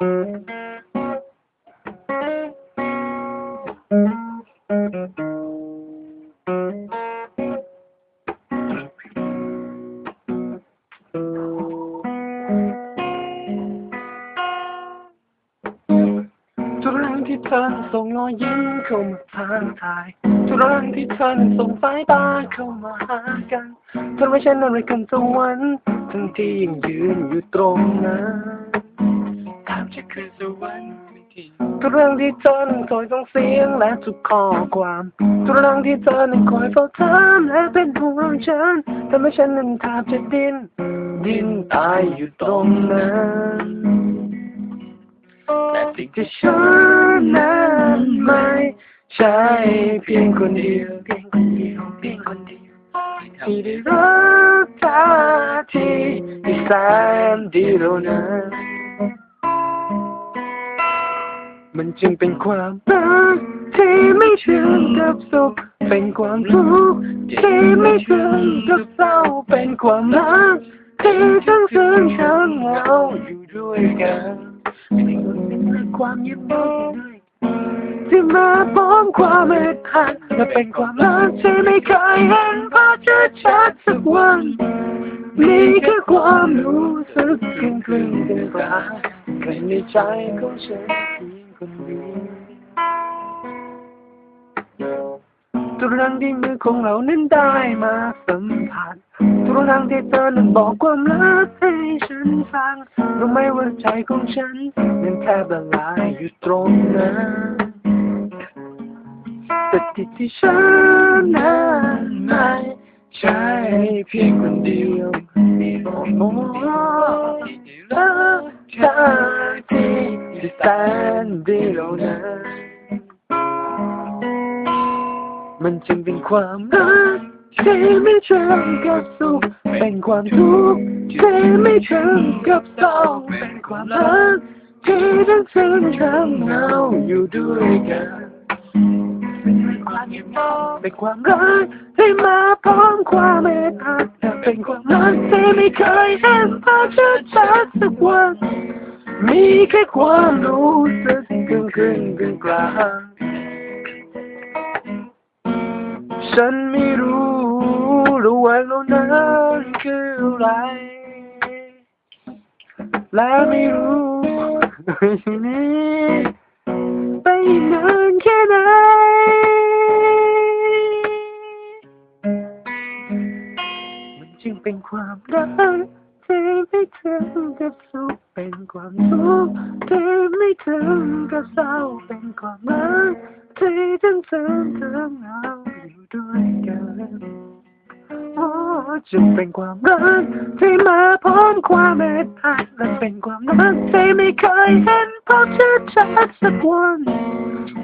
ทุกครั้งที่เธอส่งรอยยิ้มเข้ามาทางทายทุกครั้งที่เธอส่งสายตาเข้ามาหากันเธอไม่ใช่อะไรกันสวรรค์ทั้งที่ยังยืนอยู่ตรงนั้น จะคือสวรรค์ไม่ทุกเรื่องที่เธอนั้นคอยส่งเสียงและทุกข้อความทุกเรื่องที่เธอนั้นคอยเฝ้าถามและเป็นห่วงฉันทำให้ฉันนั้นแทบจะดิ้นดิ้นตายอยู่ตรงนั้นแต่สิ่งที่ฉันนั้นไม่ใช่เพียงคนเดียวเพียงคนเดียวเพียงคนเดียวที่ได้รักเธอที่ที่แสนดีแล้วนะ มันจึงเป็นความรักที่ไม่ถึงกับสุข เป็นความทุกข์ที่ไม่ถึงกับเศร้า เป็นความรักที่ทั้งซึ้งทั้งเหงาอยู่ด้วยกันเป็นความเงียบเบด้วยที่มาพร้อมความเมตตาและเป็นความรักที่ไม่เคยเห็นพอจะชัดสักวันนี่คือความรู้สึกครึ่งครึ่งกลางๆแค่ในใจของฉัน ทุกครั้งที่มือของเรานั้นได้มาสัมผัสทุกครั้งที่เธอนั้นบอกความรักให้ฉันฟังรู้ไหมว่าใจของฉันนั้นแทบละลายอยู่ตรงนั้นแต่ที่ที่ฉันนั้นไม่ใช่เพียงคนเดียวโอ้โหรักเธอที่ที่แสนดีแล้วนะ มันจึงเป็นความรักที่ไม่เชิงกับสุข เป็นความทุกข์ที่ไม่เชิงกับเศร้าเป็นความรักที่ทั้งซึ้งทั้งเหงาอยู่ด้วยกันเป็นความรักที่มาพร้อมความเมตตาแต่เป็นความรักที่ไม่เคยเห็นพชัดชัดสักวันมีแค่ความรู้สึกกึ่งกึ่งกลาง ฉันไม่รู้รือว่าเรานั้นคืออะไร และไม่รู้อยู่นี้ไปนานแค่ไหนมันจึงเป็นความรักที่ไม่ถึงกับสุขเป็นความทุกข์ที่ไม่ถึงกับเศร้าเป็นความรักที่ทั้งซึ้งทั้งเหงาย ด้วยกันโอ้จึงเป็นความรักที่มาพร้อมความเมตตาและเป็นความรักที่ไม่เคยเห็นพบชัดชัดสักวัน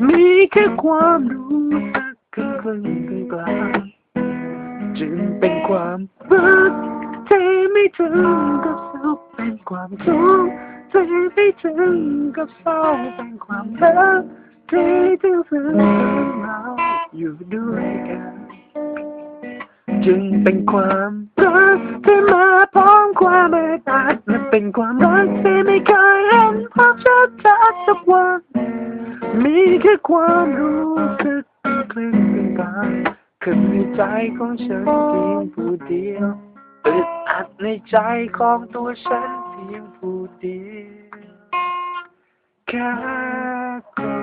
มีแค่ความรู้สึกกึ่งกึ่งกึ่งกลางจึงเป็นความรักที่ไม่ถึงกับสุขเป็นความทุกข์ที่ไม่ถึงกับเศร้าเป็นความรักที่ถึงซึ้งเรา อยู่ด้วยกัน จึงเป็นความรักที่มาพร้อมความเมตตาและเป็นความรักที่ไม่เคยเห็นภาพชัดชัดๆสักวัน มีแค่ความรู้สึกคลึงกลางขึ้นในใจของฉันเพียงผู้เดียวอึดอัดในใจของตัวฉันเพียงผู้เดียวแค่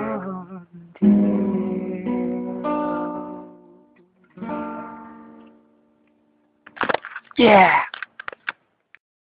Yeah